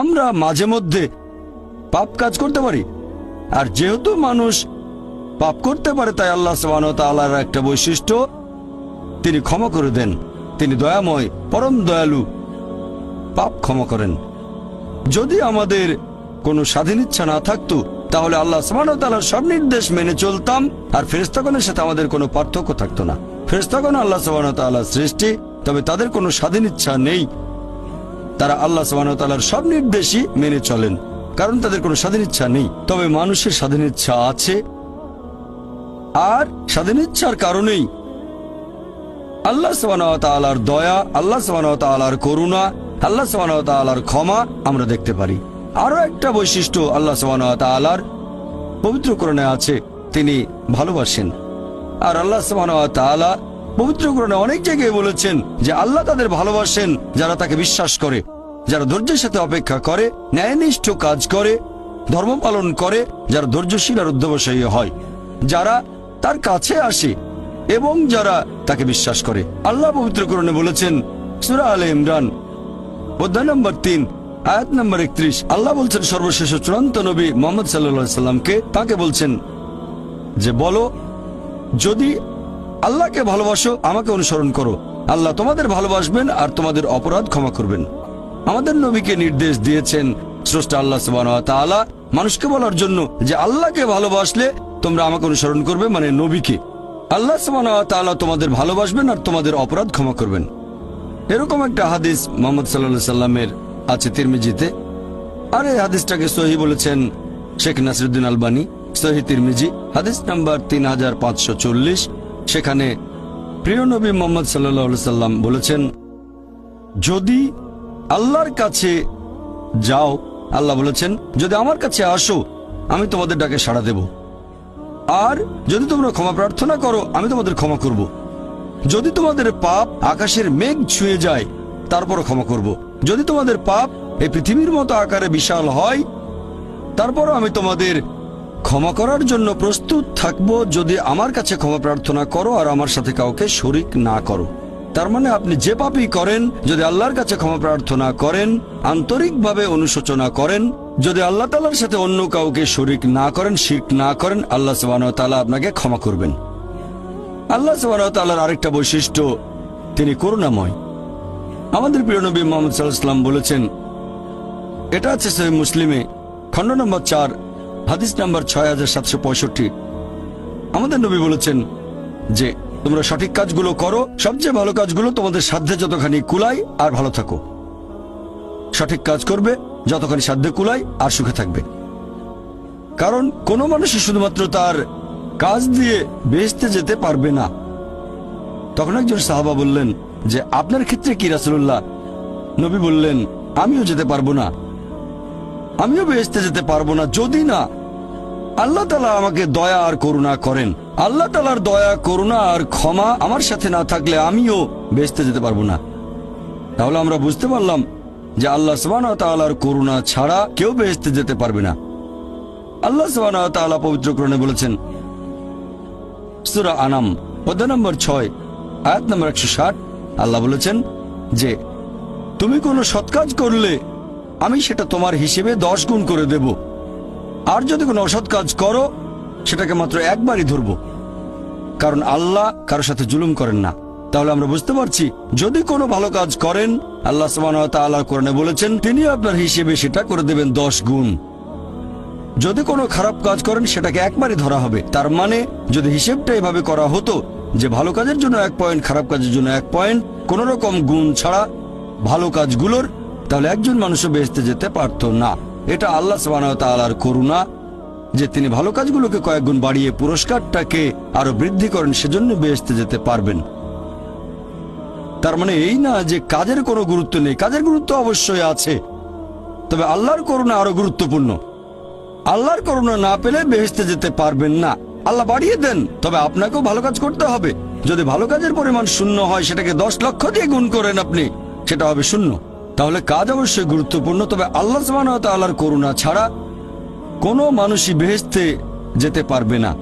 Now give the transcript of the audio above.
আমরা মাঝে মধ্যে পাপ কাজ করতে পারি। আর যেহেতু মানুষ পাপ করতে পারে, তাই আল্লাহ তাআলার একটা বৈশিষ্ট্য তিনি ক্ষমা করে দেন। তিনি দয়াময়, পরম দয়ালু পাপ ক্ষমা করেন। যদি আমাদের কোনো স্বাধীন ইচ্ছা না থাকতো, তাহলে আল্লাহ তাআলার সব নির্দেশ মেনে চলতাম, আর ফেরেস্তাগণের সাথে আমাদের কোনো পার্থক্য থাকতো না। ফেরেস্তাগণ আল্লাহ তাআলার সৃষ্টি, তবে তাদের কোনো স্বাধীন ইচ্ছা নেই। তারা আল্লাহ তাআলার সব নির্দেশই মেনে চলেন, কারণ তাদের কোনো স্বাধীন ইচ্ছা নেই। তবে মানুষের স্বাধীন ইচ্ছা আছে, আর স্বাধীন ইচ্ছার কারণেই আল্লাহ তাআলার দয়া, আল্লাহ তাআলার করুণা, আল্লাহ তাআলার ক্ষমা আমরা দেখতে পারি। আরও একটা বৈশিষ্ট্য আল্লাহ তাআলার পবিত্র করণে আছে, তিনি ভালোবাসেন। আর আল্লাহ তাআলা পবিত্র করণে অনেক জায়গায় বলেছেন যে আল্লাহ তাদের ভালোবাসেন, যারা তাকে বিশ্বাস করে। যারা ধৈর্যের সাথে অপেক্ষা করে, ন্যায়নিষ্ঠ কাজ করে, ধর্ম পালন করে, যারা ধৈর্যশীল আর অধ্যবসায়ী হয়। যারা তার কাছে আসে এবং যারা তাকে বিশ্বাস করে। আল্লাহ পবিত্রকরণে বলেছেন, সুরা আলে ইমরান, অধ্যায় নম্বর তিন, আয়াত নম্বর একত্রিশ। আল্লাহ বলছেন, সর্বশেষ চূড়ান্ত নবী মোহাম্মদ সাল্লা সাল্লামকে তাকে বলছেন যে, বলো, যদি আল্লাহকে ভালোবাসো, আমাকে অনুসরণ করো। আল্লাহ তোমাদের ভালোবাসবেন আর তোমাদের অপরাধ ক্ষমা করবেন। আমাদের নবীকে নির্দেশ দিয়েছেন স্রষ্টা আল্লাহ তাআলা মানুষকে বলার জন্য যে আল্লাহকে ভালোবাসলে তোমরা আমাকে অনুসরণ করবে মানে নবীকে। আল্লাহ তাআলা তোমাদের ভালোবাসবেন আর তোমাদের অপরাধ ক্ষমা করবেন। এরকম একটা হাদিস মোহাম্মদ সাল্লা সাল্লামের আছে তিরমিজিতে। আর এই হাদিসটাকে সহি বলেছেন শেখ নাসিরুদ্দিন আলবানী, সহি তিরমিজি, হাদিস নাম্বার তিন হাজার পাঁচশো চল্লিশ। সেখানে প্রিয় নবী মোহাম্মদ সাল্লাহ সাল্লাম বলেছেন, যদি আল্লাহর কাছে যাও, আল্লাহ বলেছেন, যদি আমার কাছে আসো, আমি তোমাদের ডাকে সাড়া দেব। আর যদি তোমরা ক্ষমা প্রার্থনা করো, আমি তোমাদের ক্ষমা করব। যদি তোমাদের পাপ আকাশের মেঘ ছুঁয়ে যায়, তারপরও ক্ষমা করব। যদি তোমাদের পাপ এই পৃথিবীর মতো আকারে বিশাল হয়, তারপরও আমি তোমাদের ক্ষমা করার জন্য প্রস্তুত থাকব যদি আমার কাছে ক্ষমা প্রার্থনা করো আর আমার সাথে কাউকে শরিক না করো। তার মানে আপনি যে পাপই করেন, যদি আল্লাহর কাছে ক্ষমা প্রার্থনা করেন, আন্তরিকভাবে অনুশোচনা করেন, যদি আল্লাহ তালার সাথে অন্য কাউকে শরিক না করেন, শির্ক না করেন, আল্লাহ তাআলা আপনাকে ক্ষমা করবেন। আল্লাহ তাআলার আরেকটা বৈশিষ্ট্য, তিনি করুণাময়। আমাদের প্রিয় নবী মোহাম্মদ সাল্লাহাম বলেছেন, এটা আছে সহি মুসলিমে, খণ্ড নম্বর চার হাদিস নাম্বার ছয় হাজার সাতশো পঁয়ষট্টি। আমাদের নবী বলেছেন যে, তোমরা সঠিক কাজগুলো করো, সবচেয়ে ভালো কাজগুলো তোমাদের সাধ্যে যতখানি কুলাই আর ভালো থাকো। সঠিক কাজ করবে, যতখানি সাধ্যে কুলাই আর সুখে থাকবে। কারণ কোনো মানুষই শুধুমাত্র তার কাজ দিয়ে বেহেস্তে যেতে পারবে না। তখন একজন সাহাবা বললেন যে, আপনার ক্ষেত্রে কি রাসুল্লাহ নবী বললেন, আমিও যেতে পারব না। আমিও বেহেস্তে যেতে পারব না, যদি না। আল্লাহ তালা আমাকে দয়া আর করুণা করেন। আল্লাহ তালার দয়া, করুণা আর ক্ষমা আমার সাথে না থাকলে আমিও বেহেস্তে যেতে পারব না। তাহলে আমরা বুঝতে পারলাম যে আল্লাহ সবান করুণা ছাড়া কেউ বেহেস্তে যেতে পারবে না। আল্লাহ সবান পবিত্র করণে বলেছেন, সুরা আনাম অধ্যায় নম্বর ছয়, আয়াত নম্বর একশো ষাট, আল্লাহ বলেছেন যে, তুমি কোনো সৎকাজ করলে আমি সেটা তোমার হিসেবে দশ গুণ করে দেব। আর যদি কোনো অসৎ কাজ করো, সেটাকে মাত্র একবারই ধরব। কারণ আল্লাহ কারও সাথে জুলুম করেন না। তাহলে আমরা বুঝতে পারছি, যদি কোনো ভালো কাজ করেন, আল্লাহ আল্লাহ কোরআনে বলেছেন তিনি আপনার হিসেবে সেটা করে দেবেন দশ গুণ। যদি কোনো খারাপ কাজ করেন, সেটাকে একবারই ধরা হবে। তার মানে যদি হিসেবটা এভাবে করা হতো যে ভালো কাজের জন্য এক পয়েন্ট, খারাপ কাজের জন্য এক পয়েন্ট, কোন রকম গুণ ছাড়া ভালো কাজগুলোর তাহলে একজন মানুষও বেহেস্তে যেতে পারত না। এটা আল্লাহ তাআলার করুণা যে তিনি ভালো কাজগুলোকে কয়েকগুণ বাড়িয়ে পুরস্কারটাকে আরও বৃদ্ধি করেন, সেজন্য বেহেস্তে যেতে পারবেন। তার মানে এই না যে কাজের কোনো গুরুত্ব নেই। কাজের গুরুত্ব অবশ্যই আছে। তবে আল্লাহর করুণা আরও গুরুত্বপূর্ণ। আল্লাহর করুণা না পেলে বেহেস্তে যেতে পারবেন না। আল্লাহ বাড়িয়ে দেন, তবে আপনাকেও ভালো কাজ করতে হবে। যদি ভালো কাজের পরিমাণ শূন্য হয়, সেটাকে দশ লক্ষ দিয়ে গুণ করেন আপনি, সেটা হবে শূন্য। তাহলে কাজ অবশ্যই গুরুত্বপূর্ণ, তবে আল্লাহ আল্লাহর করুণা ছাড়া কোনো মানুষই বেহেস্তে যেতে পারবে না।